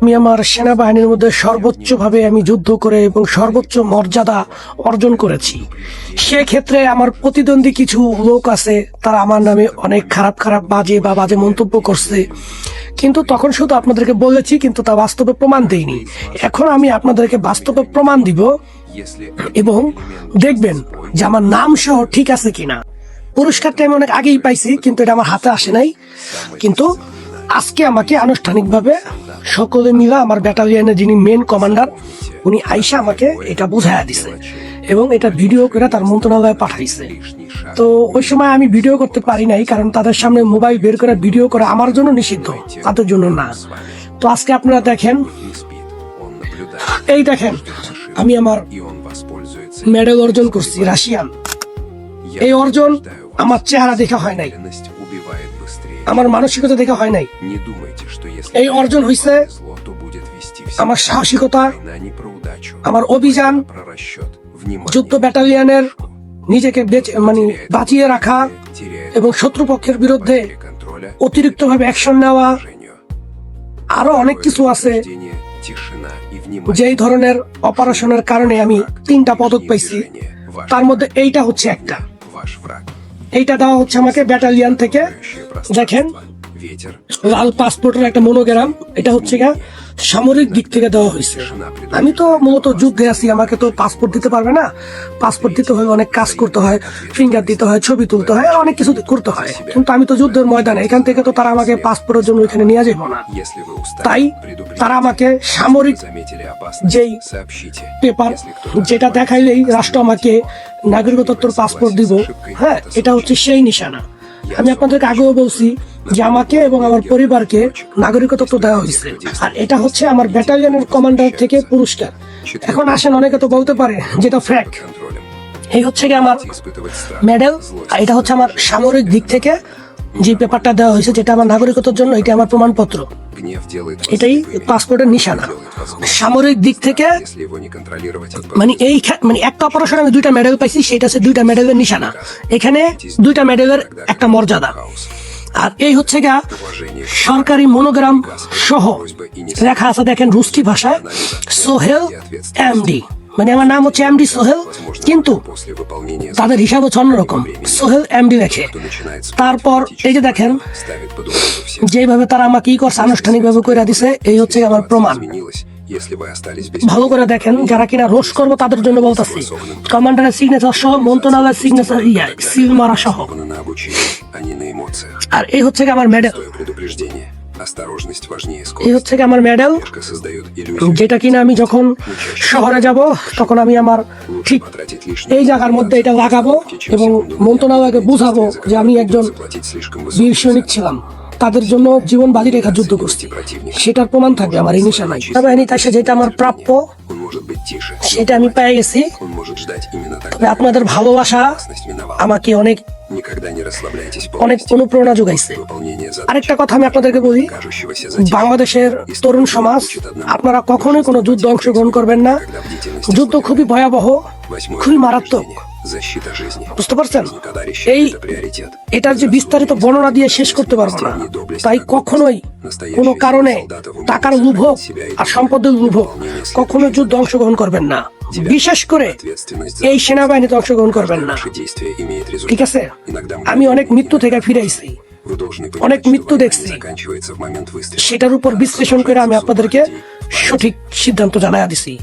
আমি আমার সেনাবাহিনীর মধ্যে সর্বোচ্চভাবে আমি যুদ্ধ করে এবং সর্বোচ্চ মর্যাদা অর্জন করেছি। সেক্ষেত্রে আমার প্রতিদ্বন্দ্বী কিছু লোক আছে, তারা আমার নামে অনেক খারাপ খারাপ বাজে বা বাজে মন্তব্য করছে। কিন্তু তখন শুধু আপনাদেরকে বলেছি, কিন্তু তা বাস্তবে প্রমাণ দেইনি। এখন আমি আপনাদেরকে বাস্তবে প্রমাণ দিব এবং দেখবেন যে আমার নাম সহ ঠিক আছে কিনা। পুরস্কারটা আমি অনেক আগেই পাইছি, কিন্তু এটা আমার হাতে আসে নাই। কিন্তু আজকে আমাকে আনুষ্ঠানিকভাবে সকলে মিলে আমার ব্যাটালিয়নের যিনি মেন কমান্ডার উনি আইসা আমাকে এটা বুঝাইয়া দিছে এবং এটা ভিডিও করে তার মন্ত্রণালয়ে পাঠাইছে। তো ওই সময় আমি ভিডিও করতে পারি নাই, কারণ তাদের সামনে মোবাইল বের করে ভিডিও করা আমার জন্য নিষিদ্ধ, তাদের জন্য না। তো আজকে আপনারা দেখেন, এই দেখেন, আমি আমার মেডেল অর্জন করছি, রাশিয়ান। এই অর্জন আমার চেহারা দেখা হয় নাই। আমার মানসিকতা দেখা হয় নাই। এই অর্জন হইছে আমার সাহসিকতা আমার অভিযান যুদ্ধ ব্যাটালিয়ানের নিজেকে বেঁচে মানে বাঁচিয়ে রাখা এবং শত্রুপক্ষের বিরুদ্ধে অতিরিক্ত ভাবে অ্যাকশন নেওয়া আরও অনেক কিছু আছে। যেই ধরনের অপারেশনের কারণে আমি তিনটা পদক পাইছি তার মধ্যে এইটা হচ্ছে একটা। এইটা দেওয়া হচ্ছে আমাকে ব্যাটালিয়ান থেকে। দেখেন লাল পাসপোর্টের একটা মনোগ্রাম এটা হচ্ছে গা সামরিক দিক থেকে দেওয়া হয়েছে। আমি তো মূলত যুদ্ধে আছি আমাকে তো পাসপোর্ট দিতে পারবে না। পাসপোর্ট দিতে হয় অনেক কাজ করতে হয় ফিঙ্গার দিতে হয় ছবি তুলতে হয় আর অনেক কিছু করতে হয়। কিন্তু আমি তো যুদ্ধের ময়দানে এখান থেকে তো তারা আমাকে পাসপোর্টের জন্য ওইখানে নিয়ে যাব না। তাই তারা আমাকে সামরিক যেই পেপার যেটা দেখাইলেই রাষ্ট্র আমাকে নাগরিকত্বর পাসপোর্ট দিব। হ্যাঁ এটা হচ্ছে সেই নিশানা। আমি আপনাদেরকে আগেও বলছি যে আমাকে এবং আমার পরিবারকে নাগরিকত্ব দেওয়া হয়েছে। আর এটা হচ্ছে আমার ব্যাটালিয়নের কমান্ডার থেকে পুরস্কার। এখন আসেন, অনেকে তো বলতে পারে যেটা ফ্র্যাক এই হচ্ছে কি আমার মেডেল আর এটা হচ্ছে আমার সামরিক দিক থেকে যে পেপারটা দেওয়া হয়েছে, যেটা আমার নাগরিকতার জন্য, এটা আমার প্রমাণপত্র। এটাই পাসপোর্টের নিশানা। সামরিক দিক থেকে মানে এই মানে একটা অপারেশন আমি দুইটা মেডেল পাইছি সেটা হচ্ছে দুইটা মেডেলের নিশানা। এখানে দুইটা মেডেলের একটা মর্যাদা। আর এই হচ্ছে গা সরকারি মনোগ্রাম সহ লেখা আছে দেখেন রুস্টি ভাষায়, সোহেল এমডি মানে আমার নাম হচ্ছে এমডি সোহেল, কিন্তু তাদের হিসাব হচ্ছে অন্যরকম। সোহেল এমডি লেখে। তারপর এই যে দেখেন, যেভাবে তারা আমাকে ই করছে, আনুষ্ঠানিকভাবে কইরা দিছে, এই হচ্ছে আমার প্রমাণ। ভালো করে দেখেন যারা কিনা রোশ করব তাদের জন্য বলতেছি। কমান্ডারের সিগনেচার সহ মন্ত্রণালয়ের সিগনেচার ইয়া সিল মারা সহ। আর এই হচ্ছে আমার মেডেল এই হচ্ছে আমার মেডেল যেটা কিনা আমি যখন শহরে যাব তখন আমি আমার ঠিক এই জায়গার মধ্যে এটা লাগাবো এবং মন্ত্রণালয়কে বুঝাবো যে আমি একজন বীর সৈনিক ছিলাম। তাদের জন্য জীবন বাজি রেখা যুদ্ধ করছি। সেটার প্রমাণ থাকবে আমার এই নিশানায় বাহিনী তার যেটা আমার প্রাপ্য, সেটা আমি পেয়ে গেছি। তবে আপনাদের ভালোবাসা আমাকে অনেক অনেক অনুপ্রেরণা যোগাইছে। আরেকটা কথা আমি আপনাদেরকে বলি, বাংলাদেশের তরুণ সমাজ, আপনারা কখনোই কোনো যুদ্ধ অংশগ্রহণ করবেন না। যুদ্ধ খুবই ভয়াবহ, খুবই মারাত্মক। বুঝতে পারছেন এই এটার যে বিস্তারিত বর্ণনা দিয়ে শেষ করতে পারব না তাই কখনোই কোনো কারণে টাকার লোভক আর সম্পদের লোভক কখনো যুদ্ধ অংশগ্রহণ করবেন না। বিশেষ করে এই সেনাবাহিনীতে অংশগ্রহণ করবেন না। ঠিক আছে? আমি অনেক মৃত্যু থেকে ফিরে আইছি অনেক মৃত্যু দেখছি। সেটার উপর বিশ্লেষণ করে আমি আপনাদেরকে সঠিক সিদ্ধান্ত জানাই দিছি।